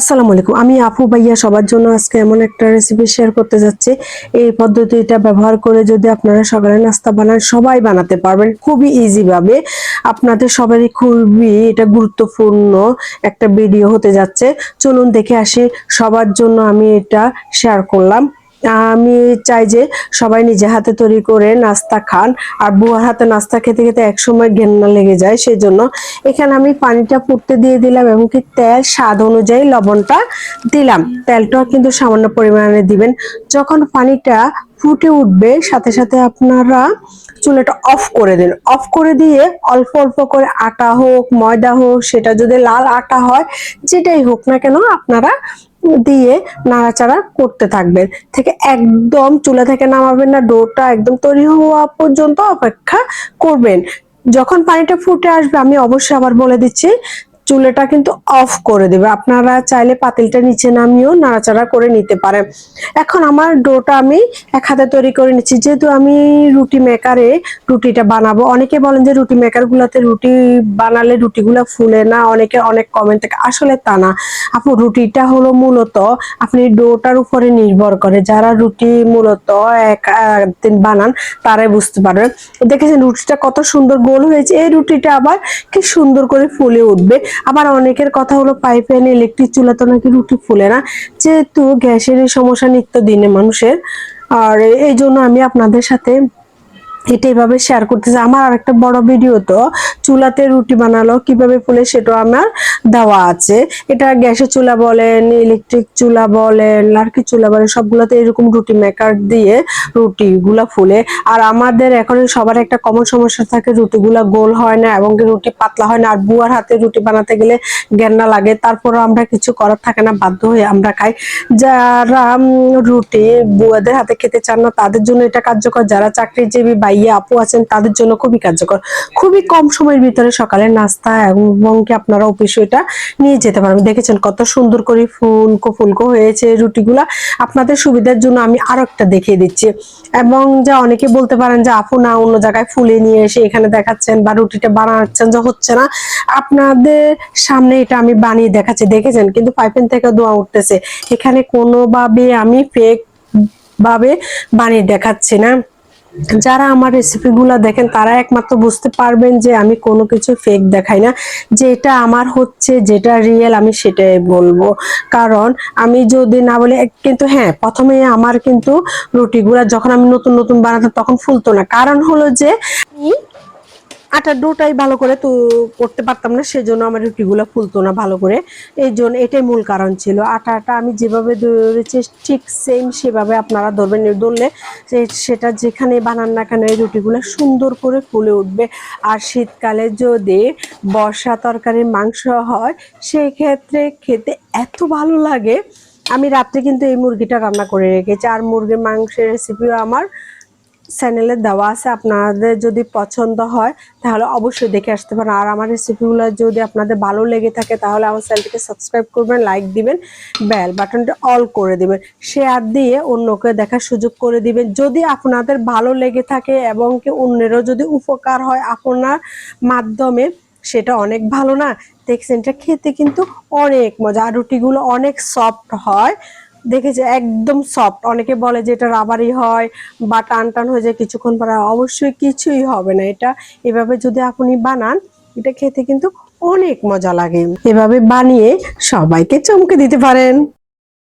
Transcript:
আসসালামু আলাইকুম। আমি আপু ভাইয়া সবার জন্য আজকে এমন একটা রেসিপি শেয়ার করতে যাচ্ছি। এই পদ্ধতিটা ব্যবহার করে যদি আপনারা সকালে নাস্তা বানান, সবাই বানাতে পারবেন খুবই ইজিভাবে আপনাদের সবারই খুবই এটা গুরুত্বপূর্ণ একটা ভিডিও হতে যাচ্ছে। চলুন দেখে আসি, সবার জন্য আমি এটা শেয়ার করলাম। আমি চাই যে সবাই নিজে হাতে তৈরি করে নাস্তা খান। আর বুয়ার হাতে নাস্তা খেতে খেতে একসময় ঘেন্না লেগে যায় সেই জন্য এখানে আমি পানিটা ফুটতে দিয়ে দিলাম এবং কি তেল স্বাদ অনুযায়ী লবণটা দিলাম। তেলটাও কিন্তু সামান্য পরিমাণে দিবেন। যখন পানিটা ফুটে উঠবে, সাথে সাথে আপনারা চুলাটা অফ করে দিন। অফ করে দিয়ে অল্প অল্প করে আটা হোক, ময়দা হোক, সেটা যদি লাল আটা হয়, যেটাই হোক না কেন, আপনারা দিয়ে নাড়াচাড়া করতে থাকবেন। থেকে একদম চুলা থেকে নামাবেন না, ডোটা একদম তৈরি হওয়া পর্যন্ত অপেক্ষা করবেন। যখন পানিটা ফুটে আসবে, আমি অবশ্যই আবার বলে দিচ্ছি চুলাটা কিন্তু অফ করে দেবে। আপনারা চাইলে পাতিলটা নিচে নামিয়েও নাড়াচাড়া করে নিতে পারেন। এখন আমার ডোটা আমি এক হাতে তৈরি করে নিচ্ছি। যেহেতু আমি রুটি মেকারে রুটিটা বানাবো, অনেকে বলেন যে রুটি মেকার গুলাতে রুটি বানালে রুটিগুলো ফুলে না, অনেকে অনেক কমেন্ট থাকে। আসলে তা না। আপু, রুটিটা হলো মূলত আপনি ডোটার উপরে নির্ভর করে। যারা রুটি মূলত এক দিন বানান, তারাই বুঝতে পারবেন দেখেছেন রুটিটা কত সুন্দর গোল হয়েছে। এই রুটিটা আবার কি সুন্দর করে ফুলে উঠবে। আবার অনেকের কথা হলো পাইপেন ইলেকট্রিক চুলা তো নাকি রুটি ফুলে না, যেহেতু গ্যাসের সমস্যা নিত্য দিনে মানুষের। আর এই জন্য আমি আপনাদের সাথে এটা এভাবে শেয়ার করতেছে। আমার আরেকটা বড় ভিডিও তো, চুলাতে রুটি বানালো, কীভাবে ফুলে সেটাও আমার দেওয়া আছে। এটা গ্যাসের চুলা বলেন ইলেকট্রিক চুলা বলেন আর কি চুলা বলেন, সবগুলোতে এরকম রুটি মেকার দিয়ে রুটি গুলা ফুলে। আর আমাদের এখন সবার একটা কমন সমস্যা থাকে, রুটিগুলা গোল হয় না এবং রুটি পাতলা হয় না। আর বুয়ার হাতে রুটি বানাতে গেলে গেন্না লাগে, তারপরও আমরা কিছু করার থাকে না, বাধ্য হয়ে আমরা খাই। যারা রুটি বুয়াদের হাতে খেতে চান না, তাদের জন্য এটা কার্যকর। যারা চাকরিজীবী বা ভাইয়া, আপু আছেন, তাদের জন্য খুবই কার্যকর। খুবই কম সময়ের ভিতরে সকালে নাস্তা এবং কি আপনারা অফিসে এটা নিয়ে যেতে পারবেন দেখেছেন কত সুন্দর করে ফুলকো ফুলকো হয়েছে রুটিগুলা। আপনাদের সুবিধার জন্য আমি আরও একটা দেখিয়ে দিচ্ছি। এবং যা অনেকে বলতে পারেন যে, আপু, না, অন্য জায়গায় ফুলে নিয়ে এসে এখানে দেখাচ্ছেন বা রুটিটা বানাচ্ছেন যে হচ্ছে না। আপনাদের সামনে এটা আমি বানিয়ে দেখাচ্ছি। দেখেছেন? কিন্তু পাইপেন থেকে দোয়া উঠতেছে। এখানে কোনোভাবে আমি ফেক ভাবে বানিয়ে দেখাচ্ছি না। যারা আমার রেসিপিগুলো দেখেন, তারা একমাত্র বুঝতে পারবেন যে আমি কোনো কিছু ফেক দেখাই না। যে এটা আমার হচ্ছে, যেটা রিয়েল আমি সেটাই বলব। কারণ আমি যদি না বলি কিন্তু হ্যাঁ প্রথমে আমার কিন্তু রুটিগুলা যখন আমি নতুন নতুন বানাতাম, তখন ফুলতো না। কারণ হলো যে আটার ডোটাই ভালো করে তো করতে পারতাম না, সেজন্য আমার রুটিগুলো ফুলতো না ভালো করে। এই জন্য এটাই মূল কারণ ছিল। আটাটা আমি যেভাবে ধরেছি, ঠিক সেম সেভাবে আপনারা ধরবেন ধরলে সেটা যেখানে বানান না কেন এই রুটিগুলো সুন্দর করে ফুলে উঠবে। আর শীতকালে যদি বর্ষা তরকারির মাংস হয় সেই ক্ষেত্রে খেতে এত ভালো লাগে। আমি রাত্রে কিন্তু এই মুরগিটা রান্না করে রেখেছি। আর মুরগির মাংসের রেসিপিও আমার চ্যানেলে দেওয়া আছে, আপনাদের যদি পছন্দ হয়, তাহলে অবশ্যই দেখে আসতে পারেন। আর আমার রেসিপিগুলো যদি আপনাদের ভালো লেগে থাকে, তাহলে আমার চ্যানেলটিকে সাবস্ক্রাইব করবেন লাইক দিবেন বেল বাটনটা অল করে দিবেন। শেয়ার দিয়ে অন্যকে দেখার সুযোগ করে দিবেন। যদি আপনাদের ভালো লেগে থাকে এবং কি অন্যেরও যদি উপকার হয় আপনার মাধ্যমে, সেটা অনেক ভালো না? দেখছেন, এটা খেতে কিন্তু অনেক মজা। আর রুটিগুলো অনেক সফট হয়। দেখেছে, একদম সফট অনেকে বলে যে এটা রাবারই হয় বা টান টান হয়ে যায় কিছুক্ষণ পরে, অবশ্যই কিছুই হবে না। এটা এভাবে যদি আপনি বানান, এটা খেতে কিন্তু অনেক মজা লাগে। এভাবে বানিয়ে সবাইকে চমকে দিতে পারেন।